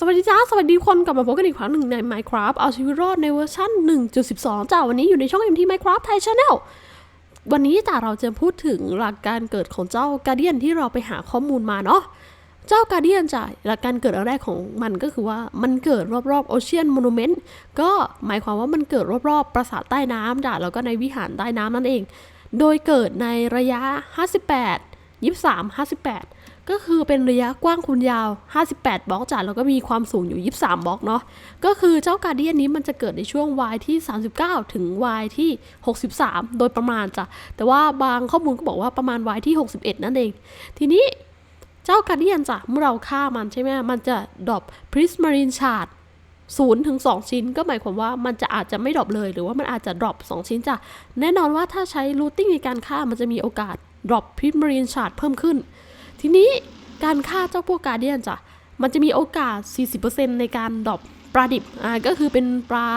สวัสดีจ้า สวัสดีคนกลับมาพบกันอีกครั้งหนึ่งใน Minecraft เอาชีวิตรอดในเวอร์ชัน1.12 จ้า วันนี้อยู่ในช่อง MT Minecraft Thai Channel วันนี้จ้าเราจะพูดถึงหลักการเกิดของเจ้าการเดียนที่เราไปหาข้อมูลมาเนาะ เจ้าการเดียนจ้ะหลักการเกิดอันแรกของมันก็คือว่ามันเกิดรอบๆ Ocean Monument ก็หมายความว่ามันเกิดรอบๆปราสาทใต้น้ำจ้ะแล้วก็ในวิหารใต้น้ำนั่นเอง โดยเกิดในระยะ 58 23 58 ก็คือเป็นระยะกว้างคูณยาว 58 บล็อกจ้ะแล้วก็มีความสูงอยู่ 23 บล็อกเนาะ ก็คือเจ้าการเดียนนี้มันจะเกิดในช่วง y ที่ 39 ถึง y ที่ 63 โดยประมาณจ้ะ แต่ว่าบางข้อมูลก็บอกว่าประมาณ y ที่ 61 นั่นเอง ทีนี้เจ้าการเดียนจ้ะ เมื่อเราฆ่ามันใช่ไหมมันจะดรอปพริสมารีนชาร์ดศูนย์ถึงสองชิ้นก็หมายความว่ามันจะอาจจะไม่ดรอปเลย หรือว่ามันอาจจะดรอปสองชิ้นจ้ะ แน่นอนว่าถ้าใช้รูทติ้งในการฆ่ามันจะมีโอกาสดรอปพริสมารีนชาร์ดเพิ่มขึ้น ทีนี้การฆ่าเจ้าพวกกาเดียนจ้ะ มันจะมีโอกาส 40%ในการดรอปปลาดิบ อ่า ก็คือเป็นปลา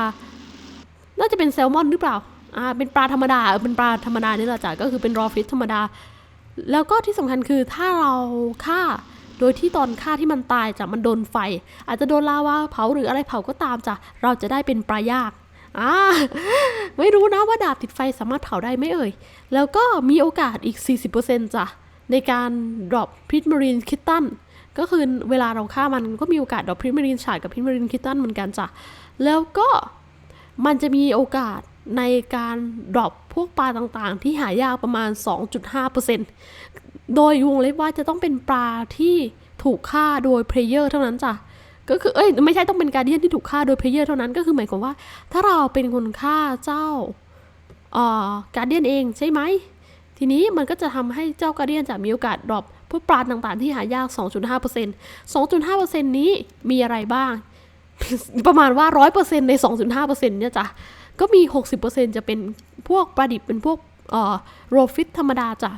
น่าจะเป็นแซลมอนหรือเปล่า อ่า เป็นปลาธรรมดา เออ เป็นปลาธรรมดานี่แหละจ้ะ ก็คือเป็นรอฟิชธรรมดา แล้วก็ที่สำคัญคือถ้าเราฆ่า โดยที่ตอนฆ่าที่มันตายจ้ะ มันโดนไฟ อาจจะโดนลาวาเผาหรืออะไรเผาก็ตามจ้ะ เราจะได้เป็นปลายากอ่าไม่รู้นะว่าดาบติดไฟสามารถเผาได้ไหมเอ่ย แล้วก็มีโอกาสอีก 40%จ้ะ ในการ drop พิษมารีนคิตตันก็คือเวลาเราฆ่ามันก็มีโอกาส drop พิษมารีนฉาดกับพิษมารีนคิตตันเหมือนกันจ้ะ แล้วก็มันจะมีโอกาสในการ drop พวกปลาต่างๆ ที่หายากประมาณ 2.5%โดยวงเล็บว่าจะต้องเป็นปลาที่ถูกฆ่าโดยเพลเยอร์เท่านั้นจ้ะก็คือเอ้ยไม่ใช่ต้องเป็นการเดียนที่ถูกฆ่าโดยเพลเยอร์เท่านั้นก็คือหมายความว่า ถ้าเราเป็นคนฆ่าเจ้าเอ่อการเดียนเองใช่ไหม ทีนี้มันก็จะทำให้เจ้าการเดียนจะมีโอกาสดรอปพวกปลาต่างๆ ที่หายาก 2.5% 2.5%นี้มีอะไรบ้าง ประมาณว่า 100%ใน 2.5%เนี่ยจ้ะ ก็มี 60%จะเป็นพวกปลาดิบเป็นพวกเอ่อโรฟิตธรรมดาจ้ะ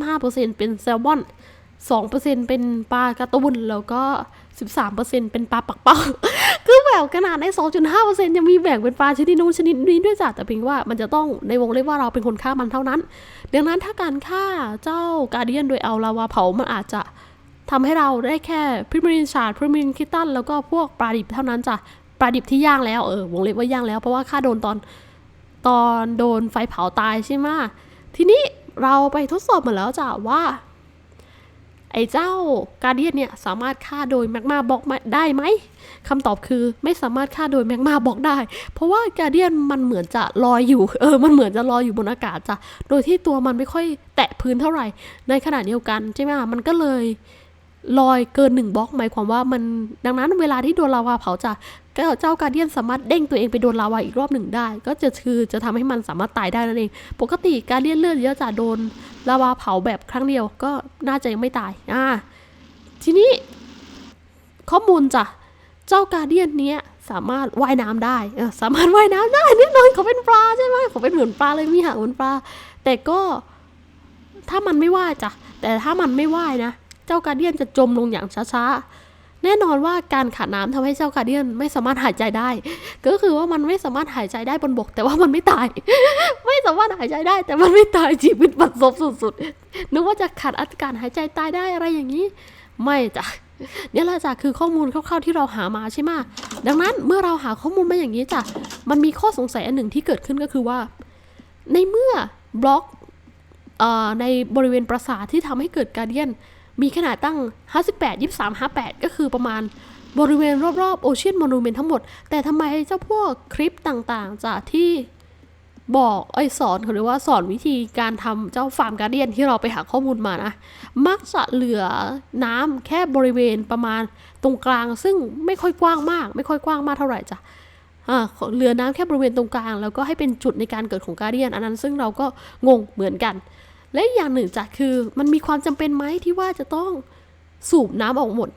25%เป็นแซลมอน 2%เป็นปลากร์ตูนแล้วก็ 13%เป็นปลาปักเป้า คือแบบขนาดใน2.5%ยังมีแบ่งเป็นปลาชนิดนู้นชนิดนี้ด้วยจ้ะแต่เพียงว่ามันจะต้องในวงเล็บว่าเราเป็นคนฆ่ามันเท่านั้น ดังนั้นถ้าการฆ่าเจ้าการเดียนโดยเอาลาวาเผามันอาจจะทำให้เราได้แค่พริมรินชาร์ดพริมรินคิตตันแล้วก็พวกปลาดิบเท่านั้นจ้ะปลาดิบที่ย่างแล้วเออวงเล็บว่าย่างแล้วเพราะว่าฆ่าโดนตอนตอนโดนไฟเผาตายใช่ไหมทีนี้เราไปทดสอบมาแล้วจ้ะว่า ไอ้เจ้าการเดียนเนี่ยสามารถฆ่าโดยแมกมาบล็อกได้ไหมคำตอบคือไม่สามารถฆ่าโดยแมกมาบล็อกได้ เพราะว่าการเดียนมันเหมือนจะลอยอยู่เออมันเหมือนจะลอยอยู่บนอากาศจ้ะโดยที่ตัวมันไม่ค่อยแตะพื้นเท่าไหร่ ในขณะเดียวกันใช่ไหมมันก็เลยลอยเกินหนึ่งบล็อกหมายความว่ามันดังนั้นเวลาที่โดนลาวาเผาจ้ะก็เจ้าการเดียนสามารถเด้งตัวเองไปโดนลาวาอีกรอบหนึ่งได้ ก็จะคือจะทำให้มันสามารถตายได้นั่นเอง ปกติการเดียนเลือดเยอะจะโดน ลาวาเผาแบบครั้งเดียวก็น่าจะยังไม่ตายอ่าทีนี้ ข้อมูลจ้ะ เจ้าการเดียนเนี้ยสามารถว่ายน้ำได้เออสามารถว่ายน้ำได้แน่นอนเขาเป็นปลาใช่ไหมเขาเป็นเหมือนปลาเลยมีหางเหมือนปลา แต่ก็ถ้ามันไม่ว่ายจ้ะ แต่ถ้ามันไม่ว่ายนะ เจ้าการเดียนจะจมลงอย่างช้าๆ แน่นอนว่าการขาดน้ำทำให้เจ้ากาเดียนไม่สามารถหายใจได้ ก็คือว่ามันไม่สามารถหายใจได้บนบก แต่ว่ามันไม่ตาย ไม่สามารถหายใจได้ แต่มันไม่ตายชีวิตบัดซบสุดๆนึกว่าจะขาดอากาศหายใจตายได้อะไรอย่างนี้ ไม่จ้ะเนี่ยแหละจ้ะคือข้อมูลคร่าวๆที่เราหามาใช่ไหมดังนั้นเมื่อเราหาข้อมูลมาอย่างนี้จ้ะมันมีข้อสงสัยอันหนึ่งที่เกิดขึ้นก็คือว่า ในเมื่อบล็อกอในบริเวณปราสาทที่ทำให้เกิดการเดียน มีขนาดตั้ง 58 23 58 ก็คือประมาณบริเวณรอบๆโอเชียนมอนูเมนต์ทั้งหมด แต่ทำไมเจ้าพวกคลิปต่างๆจ้ะที่บอกไอ้สอนเขาเรียว่าสอนวิธีการทำเจ้าฟาร์มการเดียนที่เราไปหาข้อมูลมานะ มักจะเหลือน้ำแค่บริเวณประมาณตรงกลาง ซึ่งไม่ค่อยกว้างมาก ไม่ค่อยกว้างมากเท่าไหร่จ้ะเหลือน้ำแค่บริเวณตรงกลาง แล้วก็ให้เป็นจุดในการเกิดของการเดียน อันนั้นซึ่งเราก็งงเหมือนกัน และอย่างหนึ่งจ้ะคือมันมีความจำเป็นไหมที่ว่าจะต้องสูบน้ำออกหมด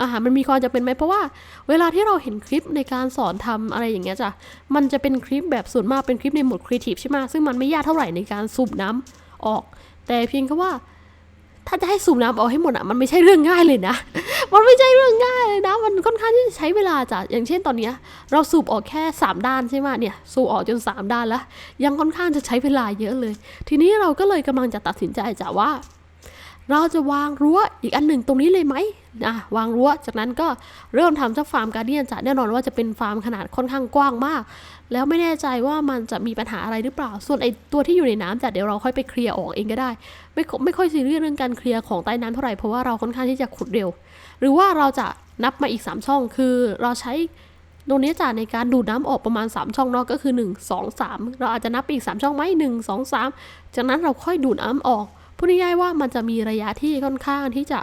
อ่ามันมีความจำเป็นไหมเพราะว่า เวลาที่เราเห็นคลิปในการสอนทำอะไรอย่างเงี้ยจ้ะมันจะเป็นคลิปแบบส่วนมากเป็นคลิปในหมดครีเอทีฟใช่ไหมซึ่งมันไม่ยากเท่าไหร่ในการสูบน้ำออก แต่เพียงแค่ว่า ถ้าจะให้สูบน้ำออกให้หมดอะมันไม่ใช่เรื่องง่ายเลยนะ มันไม่ใช่เรื่องง่ายเลยนะ มันค่อนข้างที่จะใช้เวลาจ้ะอย่างเช่นตอนเนี้ยเราสูบออกแค่ 3 ด้านใช่ไหมเนี่ยสูบออกจน 3 ด้านแล้ว ยังค่อนข้างจะใช้เวลาเยอะเลย ทีนี้เราก็เลยกำลังจะตัดสินใจจ้ะว่า เราจะวางรั้วอีกอันหนึ่งตรงนี้เลยไหมอะวางรั้ว จากนั้นก็เริ่มทำเจ้าฟาร์มการเดียนจะแน่นอนว่าจะเป็นฟาร์มขนาดค่อนข้างกว้างมาก แล้วไม่แน่ใจว่ามันจะมีปัญหาอะไรหรือเปล่า ส่วนไอตัวที่อยู่ในน้ำจะเดี๋ยวเราค่อยไปเคลียร์ออกเองก็ได้ ไม่ค่อยไม่ค่อยซีเรียสเรื่องการเคลียร์ของใต้น้ำเท่าไหร่เพราะว่าเราค่อนข้างที่จะขุดเร็ว หรือว่าเราจะนับมาอีก 3 ช่อง คือเราใช้ตรงนี้จ่าในการดูดน้ำออกประมาณ 3 ช่องเนาะก็คือ 1 2 3 เราอาจจะนับไปอีก 3 ช่องไหม1 2 3 จากนั้นเราค่อยดูดน้ำออก พูดง่ายๆว่ามันจะมีระยะที่ค่อนข้างที่จะ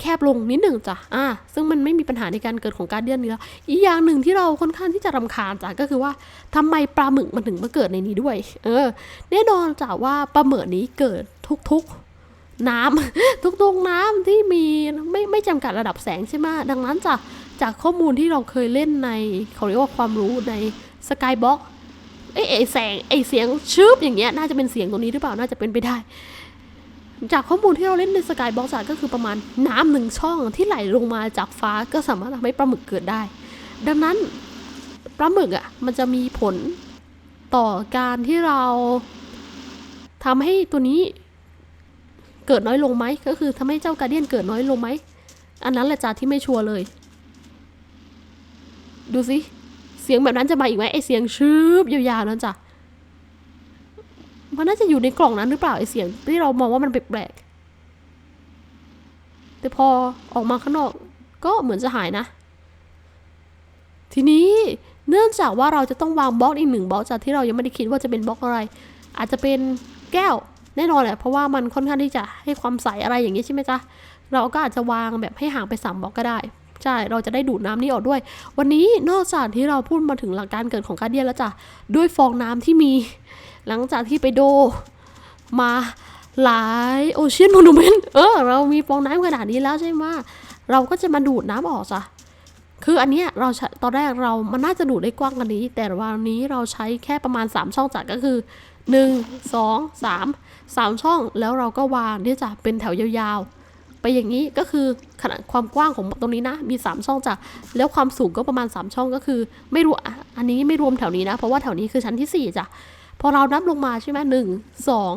แคบลงนิดหนึ่งจ้ะ อ่า ซึ่งมันไม่มีปัญหาในการเกิดของการเดียนนี้แล้วอีกอย่างหนึ่งที่เราค่อนข้างที่จะรำคาญจ้ะก็คือว่าทำไมปลาหมึกมันถึงมาเกิดในนี้ด้วย เออ แน่นอนจ้ะว่าปลาหมึกนี้เกิดทุกๆน้ำทุกๆน้ำที่มีไม่ไม่จำกัดระดับแสงใช่ไหมดังนั้นจากจากข้อมูลที่เราเคยเล่นในเขาเรียกว่าความรู้ในสกายบ็อกเอ้ยไอแสงไอเสียงชืบอย่างเงี้ยน่าจะเป็นเสียงตรงนี้หรือเปล่าน่าจะเป็นไปได้ จากข้อมูลที่เราเล่นในสกายบ็อกก็คือประมาณน้ำหนึ่งช่องที่ไหลลงมาจากฟ้าก็สามารถทำให้ปลาหมึกเกิดได้ ดังนั้นปลาหมึกอะมันจะมีผลต่อการที่เราทำให้ตัวนี้เกิดน้อยลงไหมก็คือทำให้เจ้าการเดียนเกิดน้อยลงไหมอันนั้นแหละจ้าที่ไม่ชัวร์เลย ดูสิเสียงแบบนั้นจะมาอีกไหมไอเสียงชืบยาวๆนั้นจ้ะ มันน่าจะอยู่ในกล่องนั้นหรือเปล่าไอเสียงที่เรามองว่ามันแปลกๆแต่พอออกมาข้างนอก ก็เหมือนจะหายนะ ทีนี้เนื่องจากว่าเราจะต้องวางบล็อกอีกหนึ่งบล็อกจากที่เรายังไม่ได้คิดว่าจะเป็นบล็อกอะไร อาจจะเป็นแก้วแน่นอนแหละเพราะว่ามันค่อนข้างที่จะให้ความใสอะไรอย่างนี้ใช่ไหมจ๊ะเราก็อาจจะวางแบบให้ห่างไปสามบล็อกก็ได้ใช่เราจะได้ดูดน้ำนี่ออกด้วย วันนี้นอกจากที่เราพูดมาถึงหลักการเกิดของการเดียนแล้วจ้ะด้วยฟองน้ำที่มี หลังจากที่ไปโดมาหลายโอเชียนโมนูเมนต์เออ เรามีฟองน้ำขนาดนี้แล้วใช่ไหมเราก็จะมาดูดน้ำออกจ้ะคืออันเนี้ยเราตอนแรกเรามันน่าจะดูดได้กว้างกว่านี้ แต่วันนี้เราใช้แค่ประมาณ 3 ช่องจากก็คือ 1 2 3 3 ช่องแล้วเราก็วางเนี่ยจ้ะเป็นแถวยาวๆ ไปอย่างนี้ก็คือขนาดความกว้างของตรงนี้นะ มี 3 ช่องจ้ะแล้วความสูงก็ประมาณ 3 ช่องก็คือ ไม่รวมอันนี้ไม่รวมแถวนี้นะ เพราะว่าแถวนี้คือชั้นที่ 4จ้ะ อเรานับลงมาใช่ไหมหนึ่งสอง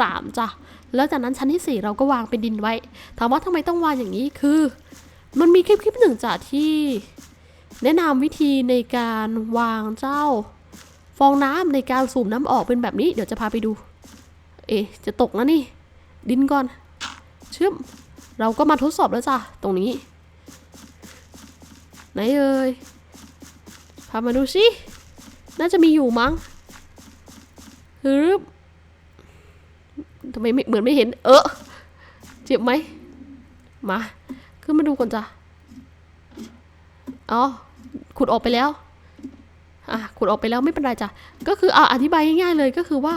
สามจ้ะแล้วจากนั้นชั้นที่ 4 เราก็วางเป็นดินไว้ ถามว่าทำไมต้องวางอย่างนี้คือ มันมีคลิปคลิปหนึ่งจ้ะที่แนะนำวิธีในการวางเจ้า ฟองน้ำในการสูบน้ำออกเป็นแบบนี้เดี๋ยวจะพาไปดู เอ๊จะตกแล้วนี่ ดินก่อนเชื่อมเราก็มาทดสอบแล้วจ้ะตรงนี้ ไหนเอ่ยพามาดูสิน่าจะมีอยู่มั้ง ฮึบทำไมเหมือนไม่เห็น เออเจ็บไหมมาขึ้นมาดูก่อนจ้ะอ๋อขุดออกไปแล้วอะขุดออกไปแล้วไม่เป็นไรจ้ะก็คืออะอธิบายง่ายๆเลยก็คือว่า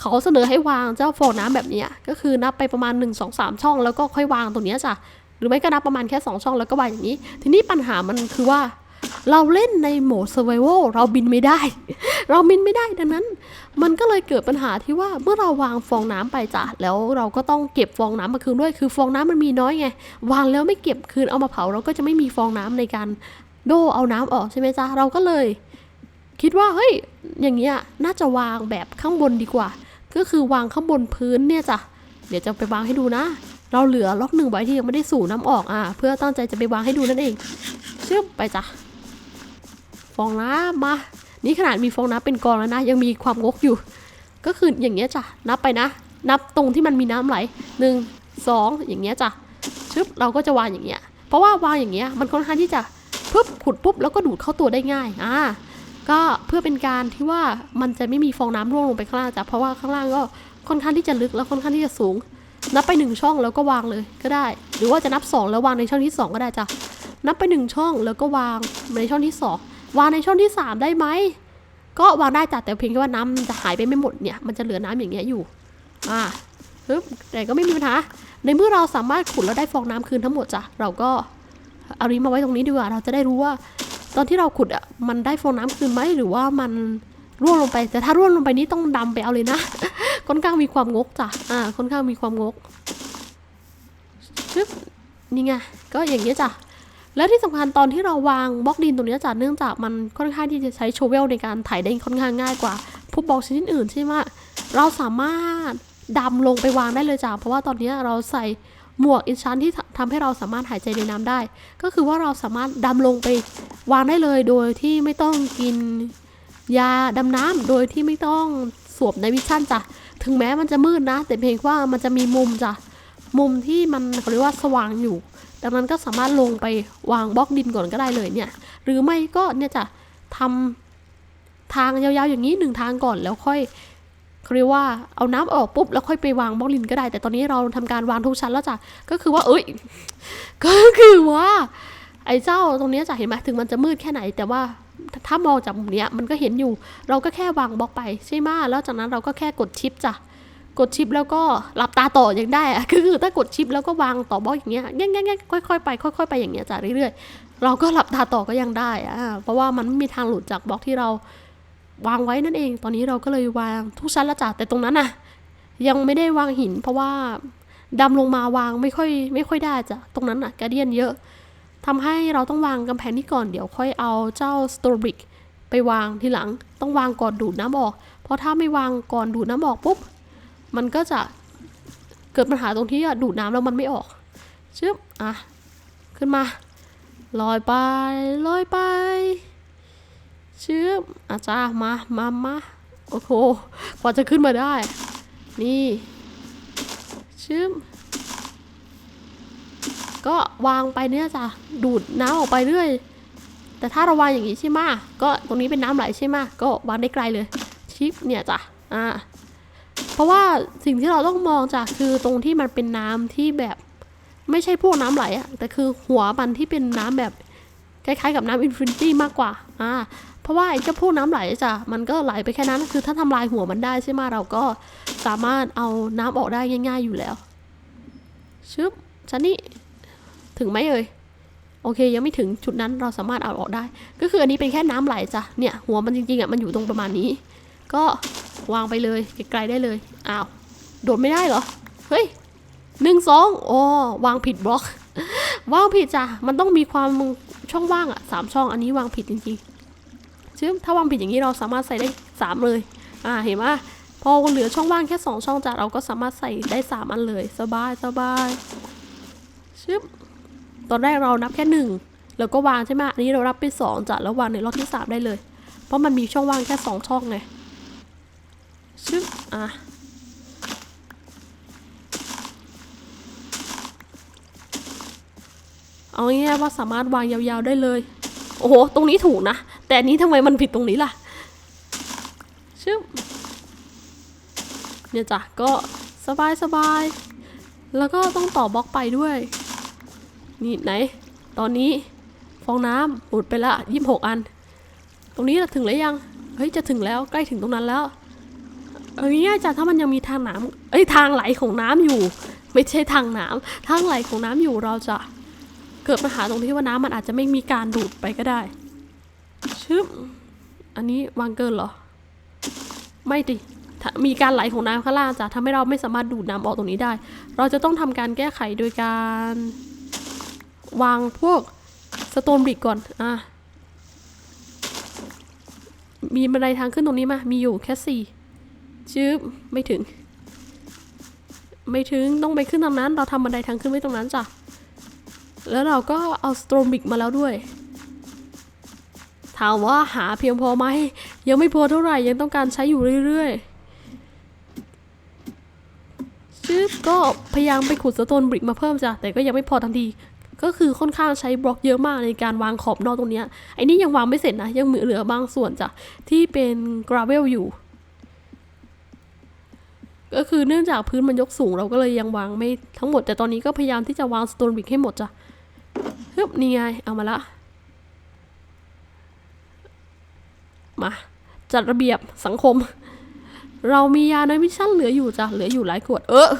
เขาเสนอให้วางเจ้าฟองน้ำแบบนี้ก็คือนับไปประมาณ 1 2 3 ช่อง แล้วก็ค่อยวางตรงนี้จ้ะหรือไม่ก็นับประมาณแค่ 2 ช่องแล้วก็วางอย่างนี้ ทีนี้ปัญหามันคือว่า เราเล่นในโหมด survival เราบินไม่ได้ เราบินไม่ได้ดังนั้น มันก็เลยเกิดปัญหาที่ว่าเมื่อเราวางฟองน้ำไปจ้ะแล้วเราก็ต้องเก็บฟองน้ำมาคืนด้วยคือฟองน้ำมันมีน้อยไงวางแล้วไม่เก็บคืนเอามาเผาเราก็จะไม่มีฟองน้ำในการโดเอาน้ำออกใช่ไหมจ๊ะเราก็เลย คิดว่าเฮ้ยอย่างเงี้ยน่าจะวางแบบข้างบนดีกว่า ก็คือวางข้างบนพื้นเนี่ยจ้ะเดี๋ยวจะไปวางให้ดูนะ เราเหลือล็อกหนึ่งไว้ที่ยังไม่ได้สูบน้ำออกอะเพื่อตั้งใจจะไปวางให้ดูนั่นเองเชื่อมไปจ้ะ ฟองน้ำมา นี่ขนาดมีฟองน้ำเป็นกองแล้วนะ ยังมีความงกอยู่ ก็คืออย่างเงี้ยจ้ะ นับไปนะ นับตรงที่มันมีน้ำไหลหนึ่งสองอย่างเงี้ยจ้ะ ชึบ เราก็จะวางอย่างเงี้ย เพราะว่าวางอย่างเงี้ย มันค่อนข้างที่จะปุ๊บขุดปุ๊บแล้วก็ดูดเข้าตัวได้ง่าย อ่า ก็เพื่อเป็นการที่ว่ามันจะไม่มีฟองน้ำร่วงลงไปข้างล่างจ้ะ เพราะว่าข้างล่างก็ค่อนข้างที่จะลึกแล้วค่อนข้างที่จะสูง นับไปหนึ่งช่องแล้วก็วางเลยก็ได้ หรือว่าจะนับสองแล้ววางในช่องที่สองก็ได้จ้ะ นับไปหนึ่งช่องแล้วก็วางในช่องที่สอง วางในช่องที่สามได้ไหมก็วางได้จ้ะแต่เพียงแค่ว่าน้ำจะหายไปไม่หมดเนี่ยมันจะเหลือน้ำอย่างเงี้ยอยู่อ่าปึ๊บแต่ก็ไม่มีปัญหาในเมื่อเราสามารถขุดแล้วได้ฟองน้ำคืนทั้งหมดจ้ะเราก็เอานี้มาไว้ตรงนี้ดีกว่า เราจะได้รู้ว่า ตอนที่เราขุดอะมันได้ฟองน้ำคืนไหมหรือว่ามันร่วงลงไป แต่ถ้าร่วงลงไปนี่ต้องดำไปเอาเลยนะค่อนข้างมีความงกจ้ะอ่าค่อนข้างมีความงกชึบนี่ไงก็อย่างเงี้ยจ้ะ แล้วที่สำคัญตอนที่เราวางบล็อกดินตรงนี้จ้ะเนื่องจากมันค่อนข้างที่จะใช้โชเวลในการไถได้ค่อนข้างง่ายกว่าพวกบล็อกชนิดอื่นใช่ไหมเราสามารถดำลงไปวางได้เลยจ้ะเพราะว่าตอนนี้เราใส่หมวกอินชันที่ททำให้เราสามารถหายใจในน้ำได้ ก็คือว่าเราสามารถดำลงไปวางได้เลยโดยที่ไม่ต้องกินยาดำน้ำโดยที่ไม่ต้องสวมในวิชั่นจ้ะถึงแม้มันจะมืดนะ แต่เพียงว่ามันจะมีมุมจ้ะมุมที่มันเขาเรียกว่าสว่างอยู่ ดังนั้นก็สามารถลงไปวางบล็อกดินก่อนก็ได้เลยเนี่ย หรือไม่ก็เนี่ยจะทำทางยาวๆอย่างนี้หนึ่งทางก่อนแล้วค่อยเขาเรียกว่าเอาน้ำออกปุ๊บแล้วค่อยไปวางบล็อกดินก็ได้ แต่ตอนนี้เราทำการวางทุกชั้นแล้วจ้ะก็คือว่า เอ้ย ก็คือว่า ไอ้เจ้าตรงนี้จะเห็นไหมถึงมันจะมืดแค่ไหน แต่ว่าถ้ามองจากมุมเนี้ยมันก็เห็นอยู่ เราก็แค่วางบล็อกไปใช่ไหมแล้วจากนั้นเราก็แค่กดชิปจ้ะ กดชิปแล้วก็หลับตาต่อยังได้อะคือถ้ากดชิปแล้วก็วางต่อบล็อกอย่างเงี้ยแง่งๆๆค่อยๆไปค่อยๆไปอย่างเงี้ยจ้ะเรื่อยๆ เราก็หลับตาต่อก็ยังได้อะเพราะว่ามันไม่มีทางหลุดจากบล็อกที่เราวางไว้นั่นเอง ตอนนี้เราก็เลยวางทุกชั้นล้วจ้ะแต่ตรงนั้นน่ะ ยังไม่ได้วางหิน เพราะว่าดำลงมาวางไม่ค่อย ไม่ค่อยได้จ้ะตรงนั้นน่ะกระเดียนเยอะทำให้เราต้องวางกำแพงนี้ก่อนเดี๋ยวค่อยเอาเจ้าสโตรบิกไปวางทีหลัง ต้องวางก่อนดูดน้ำออก เพราะถ้าไม่วางก่อนดูดน้ำออกปุ๊บ มันก็จะเกิดปัญหาตรงที่ดูดน้ำแล้วมันไม่ออกชึบอะ ขึ้นมา ลอยไป ลอยไปชึบอาจ้ามามามาโอ้โหกว่าจะขึ้นมาได้ นี่ชึบก็วางไปเนี่ยจ้ะดูดน้ำออกไปเรื่อย แต่ถ้าเราวางอย่างนี้ใช่ไหมก็ตรงนี้เป็นน้ำไหลใช่ไหมก็วางได้ไกลเลยชิปเนี่ยจ้ะอ่า เพราะว่าสิ่งที่เราต้องมองจากคือตรงที่มันเป็นน้ำที่แบบไม่ใช่พวกน้ำไหลอะแต่คือหัวมันที่เป็นน้ำแบบคล้ายๆกับน้ำอินฟินิตี้มากกว่า อ่า เพราะว่าไอ้เจ้าพวกน้ำไหลจ้ะ มันก็ไหลไปแค่นั้น คือถ้าทำลายหัวมันได้ใช่ไหมเราก็สามารถเอาน้ำออกได้ง่าย ๆอยู่แล้ว ชึบชั้นนี้ ถึงไหมเอ่ย โอเค ยังไม่ถึงจุดนั้นเราสามารถเอาออกได้ ก็คืออันนี้เป็นแค่น้ำไหลจ้ะ เนี่ย หัวมันจริงๆอะ มันอยู่ตรงประมาณนี้ ก็วางไปเลยไกลๆได้เลย อ้าว โดดไม่ได้เหรอ เฮ้ยหนึ่งสองโอ้วางผิดบล็อก วางผิดจ้ะ มันต้องมีความช่องว่างอะสามช่องอันนี้วางผิดจริงๆซึ่งถ้าวางผิดอย่างนี้เราสามารถใส่ได้สามเลย อ่า เห็นไหมพอเหลือช่องว่างแค่สองช่องจ้ะเราก็สามารถใส่ได้สามอันเลย สบายสบายชึบตอนแรกเรานับแค่หนึ่งแล้วก็วางใช่ไหมอันนี้เรารับไปสองจ้ะแล้ววางในรอบที่สามได้เลย เพราะมันมีช่องว่างแค่สองช่องไง ชึบอะเอาง่ายๆว่าสามารถวางยาวๆได้เลย โอ้โห ตรงนี้ถูกนะ แต่อันนี้ทำไมมันผิดตรงนี้ล่ะ ชึบเนี่ยจ้ะ ก็สบายสบายๆแล้วก็ต้องต่อบล็อกไปด้วย นี่ไหน ตอนนี้ฟองน้ำหมดไปละยี่สิบหกอัน ตรงนี้เราถึงแล้วยัง เฮ้ย จะถึงแล้ว ใกล้ถึงตรงนั้นแล้ว เอาง่ายจ้ะถ้ามันยังมีทางน้ำเอ้ยทางไหลของน้ำอยู่ ไม่ใช่ทางน้ำทางไหลของน้ำอยู่เราจะเกิดปัญหาตรงที่ว่าน้ำมันอาจจะไม่มีการดูดไปก็ได้ชึบอันนี้วางเกินเหรอ ไม่ดิมีการไหลของน้ำข้างล่างจะทำให้เราไม่สามารถดูดน้ำออกตรงนี้ได้ เราจะต้องทำการแก้ไขโดยการ วางพวกสโตนบริกก่อน อะ มีบันไดทางขึ้นตรงนี้มามีอยู่แค่สี่ ชืบไม่ถึง ไม่ถึงต้องไปขึ้นตรงนั้น เราทำบันไดทางขึ้นไว้ตรงนั้นจ้ะ แล้วเราก็เอาสโตรมิกมาแล้วด้วย ถามว่าหาเพียงพอไหม ยังไม่พอเท่าไหร่ยังต้องการใช้อยู่เรื่อยๆชืบก็พยายามไปขุดสโตนบริกมาเพิ่มจ้ะ แต่ก็ยังไม่พอทันทีก็คือค่อนข้างใช้บล็อกเยอะมากในการวางขอบนอกตรงนี้ไอ้นี่ยังวางไม่เสร็จนะ ยังเหลือบางส่วนจ้ะที่เป็นกราเวลอยู่ ก็คือเนื่องจากพื้นมันยกสูงเราก็เลยยังวางไม่ทั้งหมด แต่ตอนนี้ก็พยายามที่จะวางสโตนบิกให้หมดจ้ะฮึบนี่ไง เอามาละ มา จัดระเบียบสังคม เรามียาในมิชชั่นเหลืออยู่จ้ะเหลืออยู่หลายขวด เออ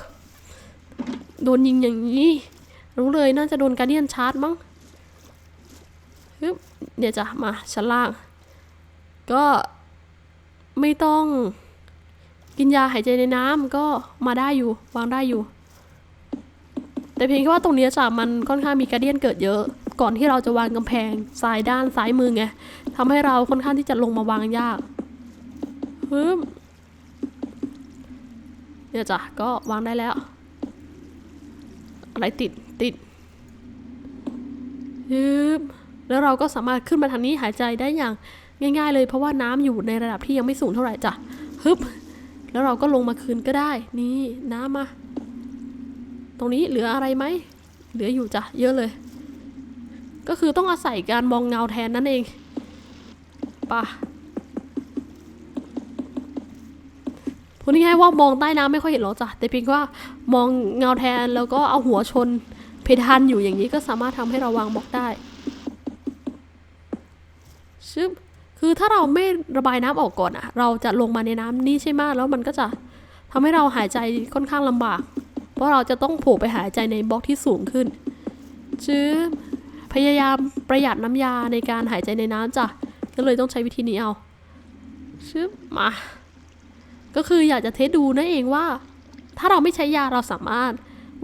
โดนยิงอย่างนี้ รู้เลยน่าจะโดนการเดียนชาร์จมั้งฮึบเดี๋ยวจ้ะมาชั้นล่าง ก็ไม่ต้อง กินยาหายใจในน้ำก็มาได้อยู่วางได้อยู่ แต่เพียงแค่ว่าตรงนี้จ้ะมันค่อนข้างมีกระเดียนเกิดเยอะ ก่อนที่เราจะวางกำแพงซ้ายด้านซ้ายมือไงทำให้เราค่อนข้างที่จะลงมาวางยากฮึบเนี่ยจ้ะก็วางได้แล้ว อะไรติดติดยึบแล้วเราก็สามารถขึ้นมาทางนี้หายใจได้อย่างง่าย ๆ เลยเพราะว่าน้ำอยู่ในระดับที่ยังไม่สูงเท่าไหร่จ้ะฮึบ แล้วเราก็ลงมาคืนก็ได้ นี่น้ำมา ตรงนี้เหลืออะไรไหม เหลืออยู่จ้ะ เยอะเลย ก็คือต้องอาศัยการมองเงาแทนนั่นเองป่ะพูดง่ายๆว่ามองใต้น้ำไม่ค่อยเห็นหรอกจ้ะ แต่เพียงว่ามองเงาแทนแล้วก็เอาหัวชนเพดานอยู่อย่างนี้ก็สามารถทำให้เราวางบล็อกได้ชึบ คือถ้าเราไม่ระบายน้ำออกก่อนอะเราจะลงมาในน้ำนี่ใช่ไหมแล้วมันก็จะทำให้เราหายใจค่อนข้างลำบาก เพราะเราจะต้องโผล่ไปหายใจในบล็อกที่สูงขึ้นชึบพยายามประหยัดน้ำยาในการหายใจในน้ำจ้ะก็เลยต้องใช้วิธีนี้เอาชึบมา ก็คืออยากจะเทสดูนั่นเองว่า ถ้าเราไม่ใช้ยาเราสามารถ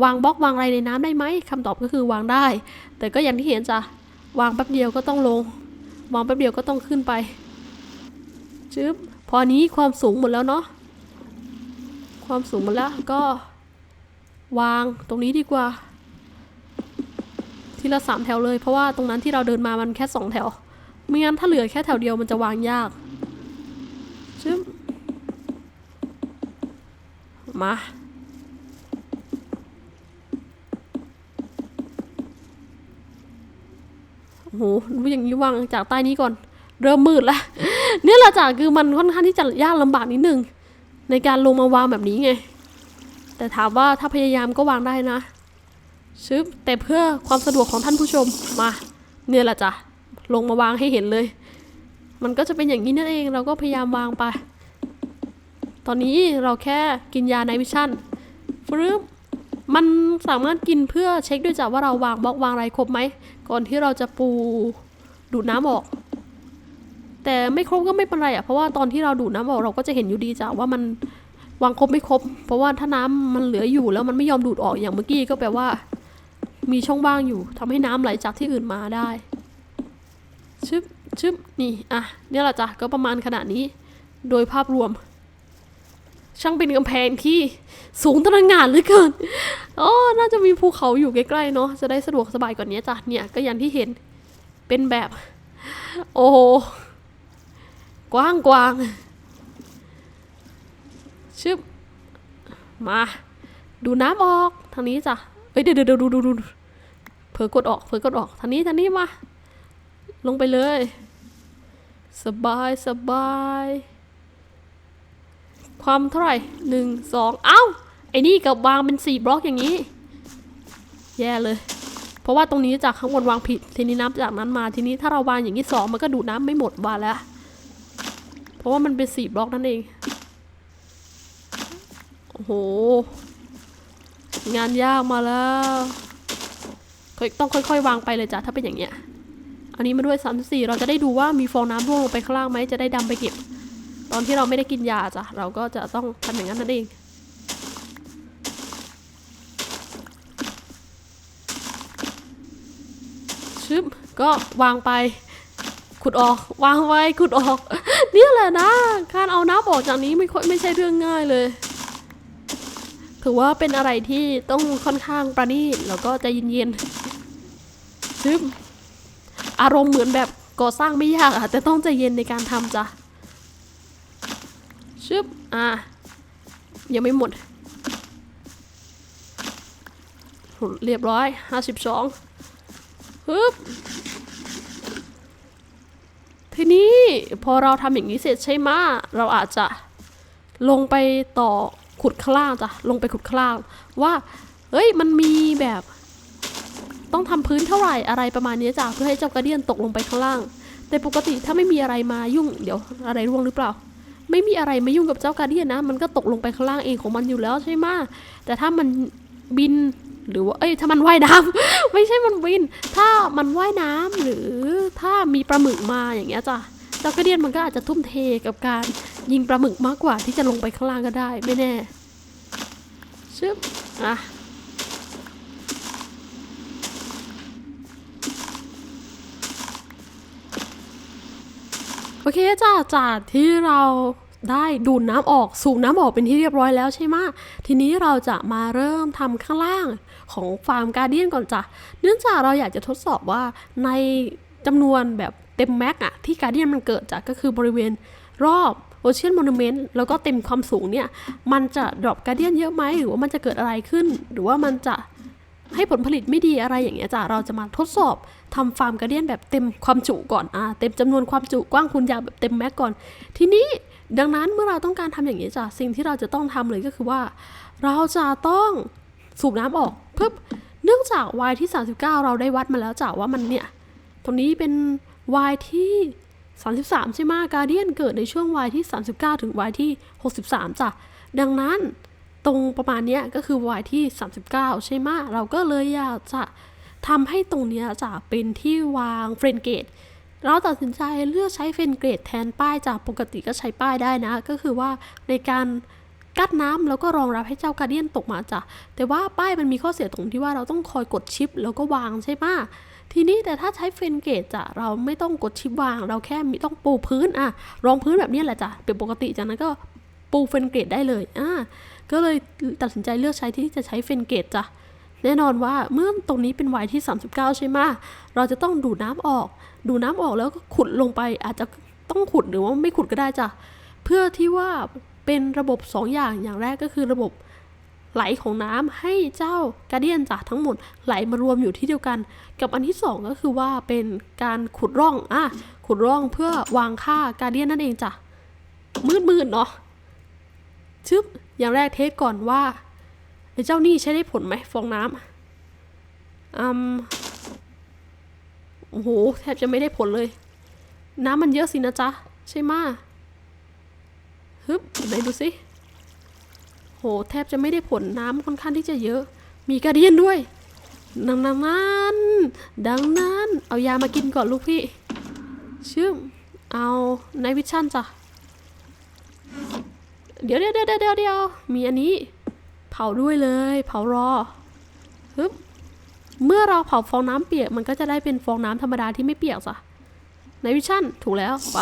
วางบล็อกวางอะไรในน้ำได้ไหมคำตอบก็คือวางได้ แต่ก็อย่างที่เห็นจ้ะวางแป๊บเดียวก็ต้องลง วางแป๊บเดียวก็ต้องขึ้นไปจึ๊บพอนี้ความสูงหมดแล้วเนาะความสูงหมดแล้วก็ วางตรงนี้ดีกว่า ทีละสามแถวเลยเพราะว่าตรงนั้นที่เราเดินมามันแค่สองแถวไม่งั้นถ้าเหลือแค่แถวเดียวมันจะวางยากจึ๊บมา โอ้โหดูอย่างนี้วางจากใต้นี้ก่อน เริ่มมืดแล้วเนี่ยแหละจ้ะคือมันค่อนข้างที่จะยากลำบากนิดนึง ในการลงมาวางแบบนี้ไง แต่ถามว่าถ้าพยายามก็วางได้นะชึบแต่เพื่อความสะดวกของท่านผู้ชมมา เนี่ยแหละจ้ะลงมาวางให้เห็นเลย มันก็จะเป็นอย่างนี้นั่นเองเราก็พยายามวางไป ตอนนี้เราแค่กินยาในวิชั่นฟรึบ มันสามารถกินเพื่อเช็คด้วยจ้ะว่าเราวางบล็อกวางอะไรครบไหม ก่อนที่เราจะปูดูดน้ำออก แต่ไม่ครบก็ไม่เป็นไรอะเพราะว่าตอนที่เราดูดน้ำออกเราก็จะเห็นอยู่ดีจ้ะว่ามันวางครบไม่ครบ เพราะว่าถ้าน้ำมันเหลืออยู่แล้วมันไม่ยอมดูดออกอย่างเมื่อกี้ก็แปลว่า มีช่องว่างอยู่ทำให้น้ำไหลจากที่อื่นมาได้ชึบชึบนี่อะเนี่ยแหละจ้ะก็ประมาณขนาดนี้ โดยภาพรวม ช่างเป็นกำแพงที่สูงตระหง่านเหลือเกินอ๋อน่าจะมีภูเขาอยู่ใกล้ๆเนาะจะได้สะดวกสบายกว่านี้จ้ะเนี่ยก็อย่างที่เห็นเป็นแบบ โอ้กว้างกว้างชึบมา ดูน้ำออกทางนี้จ้ะเอ้ยเดี๋ยวเดี๋ยวดูดูดูดูเผลอกดออกเผลอกดออกทางนี้ทางนี้มา ลงไปเลย สบายสบาย ความเท่าไหร่หนึ่งสองเอ้า ไอ้นี่กับวางเป็นสี่บล็อกอย่างนี้ แย่เลย เพราะว่าตรงนี้จากข้างบนวางผิด ทีนี้น้ำจากนั้นมา ทีนี้ถ้าเราวางอย่างนี้สองมันก็ดูดน้ำไม่หมดวาแล้ว เพราะว่ามันเป็นสี่บล็อกนั่นเอง โอ้โห งานยากมาแล้วค่อยต้องค่อยๆ วางไปเลยจ้ะถ้าเป็นอย่างเงี้ย อันนี้มาด้วยสามสี่เราจะได้ดูว่ามีฟองน้ำร่วงลงไปข้างล่างไหมจะได้ดำไปเก็บ ตอนที่เราไม่ได้กินยาจ้ะเราก็จะต้องทำอย่างนั้นนั่นเองชึบก็วางไปขุดออก วางไว้ขุดออกเนี่ยแหละนะการเอาน้ำออกจากนี้ไม่ค่อยไม่ใช่เรื่องง่ายเลย ถือว่าเป็นอะไรที่ต้องค่อนข้างประณีตแล้วก็ใจเย็นๆชึบอารมณ์เหมือนแบบก่อสร้างไม่ยากอะแต่ต้องใจเย็นในการทำจ้ะ ชึบอะยังไม่หมด เรียบร้อยห้าสิบสองฮึบทีนี้พอเราทำอย่างนี้เสร็จใช่ไหมะเราอาจจะลงไปต่อขุดข้างล่างจ้ะลงไปขุดข้างล่าง ว่าเฮ้ยมันมีแบบ ต้องทำพื้นเท่าไหร่อะไรประมาณนี้จ้ะเพื่อให้เจ้ากระเดียนตกลงไปข้างล่าง แต่ปกติถ้าไม่มีอะไรมายุ่ง เดี๋ยวอะไรร่วงหรือเปล่า ไม่มีอะไรมายุ่งกับเจ้ากาเดียนนะ มันก็ตกลงไปข้างล่างเองของมันอยู่แล้วใช่ไหมแต่ถ้ามันบินหรือว่าเอ้ยถ้ามันว่ายน้ำไม่ใช่มันบิน ถ้ามันว่ายน้ำหรือถ้ามีปลาหมึกมาอย่างเงี้ยจ้ะเจ้ากระเดียนมันก็อาจจะทุ่มเทกับการยิงปลาหมึกมากกว่าที่จะลงไปข้างล่างก็ได้ไม่แน่ชึบอะ เคจ้าจากที่เราได้ดูดน้ำออกสูบน้ำออกเป็นที่เรียบร้อยแล้วใช่ไหมทีนี้เราจะมาเริ่มทำข้างล่างของฟาร์มการเดียนก่อนจ้ะ เนื่องจากเราอยากจะทดสอบว่าในจำนวนแบบเต็มแม็กอะที่การเดียนมันเกิดจากก็คือบริเวณรอบโอเชียนม n น m เมนต์แล้วก็เต็มความสูงเนี่ย มันจะดรอปการเดียนเยอะไหมหรือว่ามันจะเกิดอะไรขึ้น หรือว่ามันจะ ให้ผลผลิตไม่ดีอะไรอย่างเงี้ยจ้ะเราจะมาทดสอบทำฟาร์มการเดียนแบบเต็มความจุก่อนอ่าเต็มจำนวนความจุกว้างคูณยาวแบบเต็มแม็กก่อน ทีนี้ดังนั้นเมื่อเราต้องการทำอย่างนี้จ้ะสิ่งที่เราจะต้องทำเลยก็คือว่า เราจะต้องสูบน้ำออกเพื่อเนื่องจาก y ที่ 39 เราได้วัดมาแล้วจ้ะว่ามันเนี่ยตรงนี้เป็น y ที่33 ใช่ไหมการเดียนเกิดในช่วง y ที่ 39 ถึง y ที่ 63จ้ะดังนั้น ตรงประมาณนี้ก็คือ y ที่ 39 ใช่ไหมเราก็เลยอยากจะทำให้ตรงนี้จะเป็นที่วางเฟรนเกตเราตัดสินใจเลือกใช้เฟรนเกตแทนป้ายจากปกติก็ใช้ป้ายได้นะ ก็คือว่าในการกัดน้ำแล้วก็รองรับให้เจ้าการเดียนตกมาจ้ะแต่ว่าป้ายมันมีข้อเสียตรงที่ว่าเราต้องคอยกดชิป แล้วก็วางใช่ไหมทีนี้แต่ถ้าใช้เฟรนเกตจ้ะเราไม่ต้องกดชิปวาง เราแค่มีต้องปูพื้นอะรองพื้นแบบนี้แหละจ้ะเป็นปกติจากนั้นก็ปูเฟรนเกตได้เลยอ่า ก็เลยตัดสินใจเลือกใช้ที่จะใช้เฟนเกตจ้ะแน่นอนว่าเมื่อตรงนี้เป็นวัยที่ 39 ใช่ไหมเราจะต้องดูดน้ำออก ดูน้ำออกแล้วก็ขุดลงไปอาจจะต้องขุดหรือว่าไม่ขุดก็ได้จ้ะเพื่อที่ว่าเป็นระบบ 2 อย่างอย่างแรกก็คือระบบไหลของน้ำให้เจ้าการเดียนจ้ะทั้งหมดไหลมารวมอยู่ที่เดียวกัน กับอันที่ 2 ก็คือว่าเป็นการขุดร่องอะขุดร่องเพื่อวางค่าการเดียนนั่นเองจ้ะมืดๆเนาะชึบ อย่างแรกเทสก่อนว่าไอ้เจ้านี่ใช้ได้ผลไหมฟองน้ำอืมโอ้โหแทบจะไม่ได้ผลเลย น้ำมันเยอะสินะจ๊ะ ใช่ไหมฮึบไหนดูสิโหแทบจะไม่ได้ผลน้ำค่อนข้างที่จะเยอะ มีกระเดียนด้วยดังนั้นดังนั้น เอายามากินก่อนลูกพี่ ชื่อเอาในวิชั่นจ้ะ เดี๋ยวเดี๋ยวเดี๋ยวเดี๋ยวเดี๋ยวมีอันนี้ เผาด้วยเลย เผารอฮึบเมื่อเราเผาฟองน้ำเปียกมันก็จะได้เป็นฟองน้ำธรรมดาที่ไม่เปียกจ้ะในวิชั่นถูกแล้วไป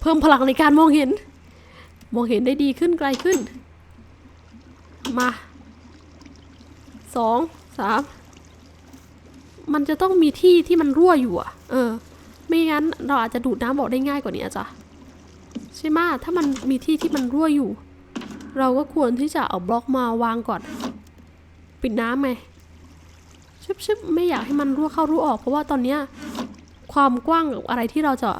เพิ่มพลังในการมองเห็น มองเห็นได้ดีขึ้นไกลขึ้น มาสองสามมันจะต้องมีที่ที่มันรั่วอยู่อะเออ ไม่งั้นเราอาจจะดูดน้ำออกได้ง่ายกว่านี้จ้ะ ใช่ไหมถ้ามันมีที่ที่มันรั่วอยู่ เราก็ควรที่จะเอาบล็อกมาวางก่อน ปิดน้ำไงชึบชึบไม่อยากให้มันรั่วเข้ารั่วออก เพราะว่าตอนเนี้ยความกว้างอะไรที่เราจะ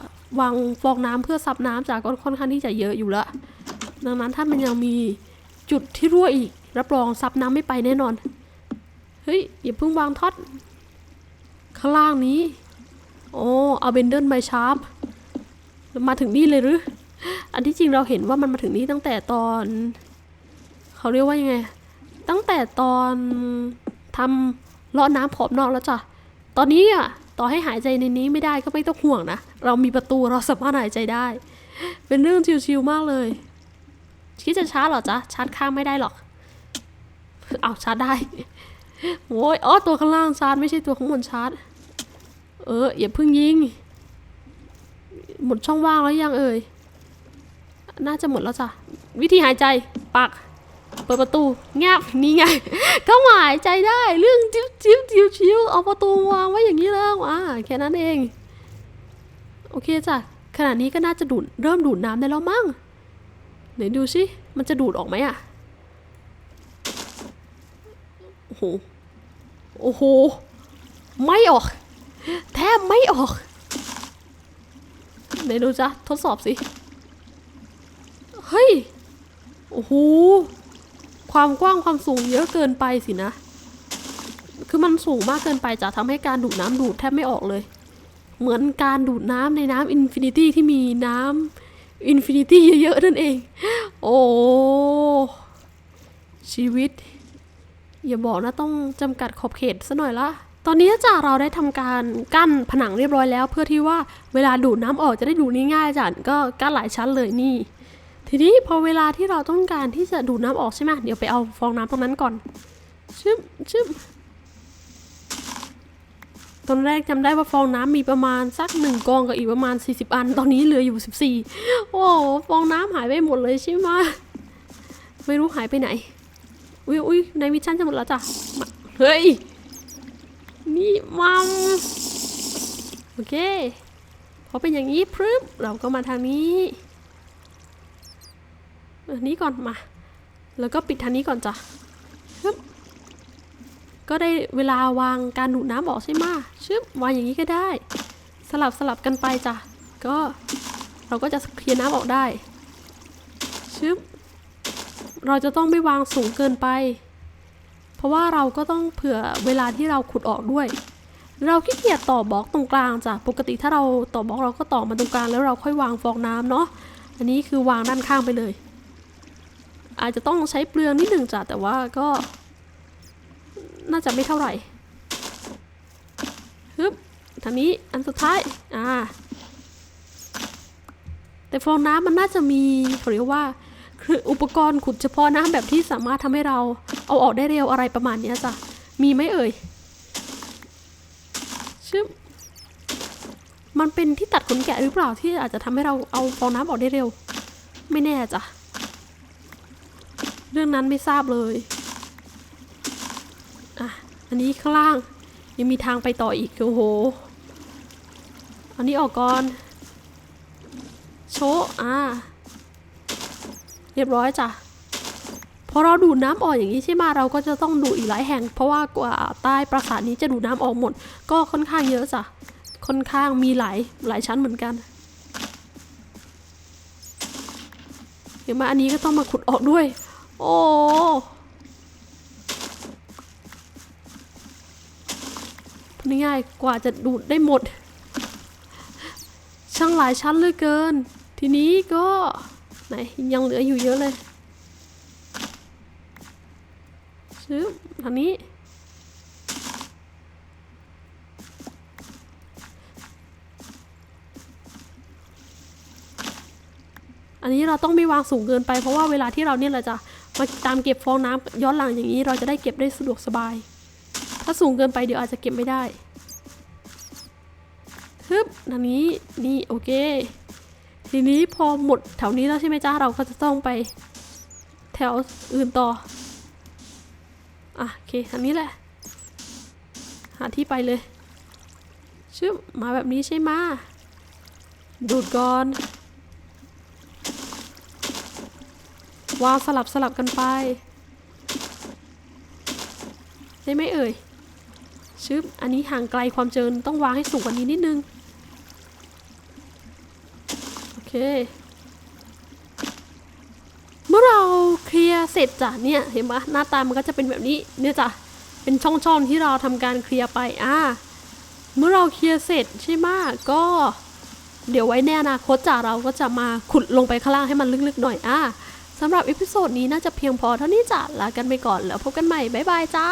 วางฟองน้ำเพื่อซับน้ำจากก็ค่อนข้างที่จะเยอะอยู่แล้วดังนั้นถ้ามันยังมีจุดที่รั่วอีก รับรองซับน้ำไม่ไปแน่นอน เฮ้ยอย่าเพิ่งวางท็อตข้างล่างนี้ โอ้เอาเบนเดิลไมชาร์ปมาถึงนี่เลยหรือ อันที่จริงเราเห็นว่ามันมาถึงนี่ตั้งแต่ตอน เขาเรียกว่ายังไง ตั้งแต่ตอนทำเลาะน้ำขอบนอกแล้วจ้ะ ตอนนี้อะต่อให้หายใจในนี้ไม่ได้ก็ไม่ต้องห่วงนะ เรามีประตูเราสามารถหายใจได้ เป็นเรื่องชิวๆมากเลยคิดจะชาร์จหรอจ๊ะชาร์จข้างไม่ได้หรอก เอาชาร์จได้โอ้ยอ๋อตัวข้างล่างชาร์จไม่ใช่ตัวข้างบนชาร์จ เอออย่าเพิ่งยิงหมดช่องว่างแล้วยังเอ่ย น่าจะหมดแล้วจ้ะ วิธีหายใจปักเปิดประตูแงบนี่ไงก็หายใจได้เรื่องจิ้วจิ้วจิ้วชิวเอาประตูวางไว้อย่างนี้แล้วอ่าแค่นั้นเอง โอเคจ้ะขณะนี้ก็น่าจะดูดเริ่มดูดน้ำได้แล้วมั้งไหนดูสิมันจะดูดออกไหมอะโอ้โหโอ้โหไม่ออก แทบไม่ออกไหนดูจ้ะทดสอบสิ โอ้โห ความกว้างความสูงเยอะเกินไปสินะ คือมันสูงมากเกินไปจะทำให้การดูดน้ำดูดแทบไม่ออกเลย เหมือนการดูดน้ำในน้ำอินฟินิตี้ที่มีน้ำอินฟินิตี้เยอะๆนั่นเอง โอ้ชีวิต อย่าบอกนะต้องจำกัดขอบเขตซะหน่อยละตอนนี้จ้ะเราได้ทำการกั้นผนังเรียบร้อยแล้ว เพื่อที่ว่าเวลาดูดน้ำออกจะได้ดูดง่ายๆจ้ะก็กั้นหลายชั้นเลยนี่ ทีนี้พอเวลาที่เราต้องการที่จะดูดน้ำออกใช่ไหมเดี๋ยวไปเอาฟองน้ำตรงนั้นก่อน ชึบชึบตอนแรกจำได้ว่าฟองน้ำมีประมาณสักหนึ่งกองกับอีกประมาณ 40 อัน ตอนนี้เหลืออยู่ 14 โอ้ฟองน้ำหายไปหมดเลยใช่ไหมไม่รู้หายไปไหน อุ้ยอุ้ยในมิชชั่นจะหมดแล้วจ้ะ เฮ้ย นี่มัมโอเคพอเป็นอย่างนี้พรึบเราก็มาทางนี้ อันนี้ก่อนมา แล้วก็ปิดทางนี้ก่อนจ้ะฮึบก็ได้เวลาวางการดูดน้ำออกใช่ไหมชึบวางอย่างนี้ก็ได้ สลับสลับกันไปจ้ะก็เราก็จะเคลียร์น้ำออกได้ชึบเราจะต้องไม่วางสูงเกินไป เพราะว่าเราก็ต้องเผื่อเวลาที่เราขุดออกด้วย เราขี้เกียจต่อบล็อกตรงกลางจ้ะปกติถ้าเราต่อบล็อกเราก็ต่อมาตรงกลางแล้วเราค่อยวางฟองน้ำเนาะอันนี้คือวางด้านข้างไปเลย อาจจะต้องใช้เปลืองนิดหนึ่งจ้ะแต่ว่าก็ น่าจะไม่เท่าไหร่ฮึบทางนี้อันสุดท้าย อ่า แต่ฟองน้ำมันน่าจะมีเขาเรียกว่าคืออุปกรณ์ขุดเฉพาะน้ำแบบที่สามารถทำให้เราเอาออกได้เร็วอะไรประมาณนี้จ้ะ มีไหมเอ่ยชึบมันเป็นที่ตัดขนแกะหรือเปล่าที่อาจจะทำให้เราเอาฟองน้ำออกได้เร็ว ไม่แน่จ้ะ เรื่องนั้นไม่ทราบเลยอะอันนี้ข้างล่างยังมีทางไปต่ออีกโอ้โหอันนี้ออกก่อน โชอ่าเรียบร้อยจ้ะพอเราดูดน้ำออกอย่างนี้ใช่ไหมเราก็จะต้องดูอีกหลายแห่ง เพราะว่ากว่าใต้ปราสาทนี้จะดูดน้ำออกหมด ก็ค่อนข้างเยอะจ้ะค่อนข้างมีหลายหลายชั้นเหมือนกันเห็นไหมาอันนี้ก็ต้องมาขุดออกด้วย โอ้พูดง่ายกว่าจะดูดได้หมด ช่างหลายชั้นเหลือเกิน ทีนี้ก็ไหนยังเหลืออยู่เยอะเลยซื้อทางนี้อันนี้เราต้องไม่วางสูงเกินไปเพราะว่าเวลาที่เราเนี่ยเราจะ มาตามเก็บฟองน้ำย้อนหลังอย่างนี้เราจะได้เก็บได้สะดวกสบาย ถ้าสูงเกินไปเดี๋ยวอาจจะเก็บไม่ได้ฮึบทางนี้นี่โอเค ทีนี้พอหมดแถวนี้แล้วใช่ไหมจ้าเราก็จะต้องไป แถวอื่นต่ออะโอเคทางนี้แหละ หาที่ไปเลยชึบมาแบบนี้ใช่ไหมดูดก่อน วางสลับสลับกันไป ได้ไหมเอ่ย ชึบ อันนี้ห่างไกลความเจริญต้องวางให้สูงกว่านี้นิดนึง โอเค เมื่อเราเคลียร์เสร็จจ้ะเนี่ย เห็นปะหน้าตามันก็จะเป็นแบบนี้ เนี่ยจ้ะ เป็นช่องๆที่เราทำการเคลียร์ไป อ่า เมื่อเราเคลียร์เสร็จใช่ไหมก็เดี๋ยวไว้ในอนาคตจ้ะเราก็จะมาขุดลงไปข้างล่างให้มันลึกๆหน่อยอ่า สำหรับอีพิโซดนี้น่าจะเพียงพอเท่านี้จ้ะลากันไปก่อนแล้วพบกันใหม่บ๊ายบายจ้า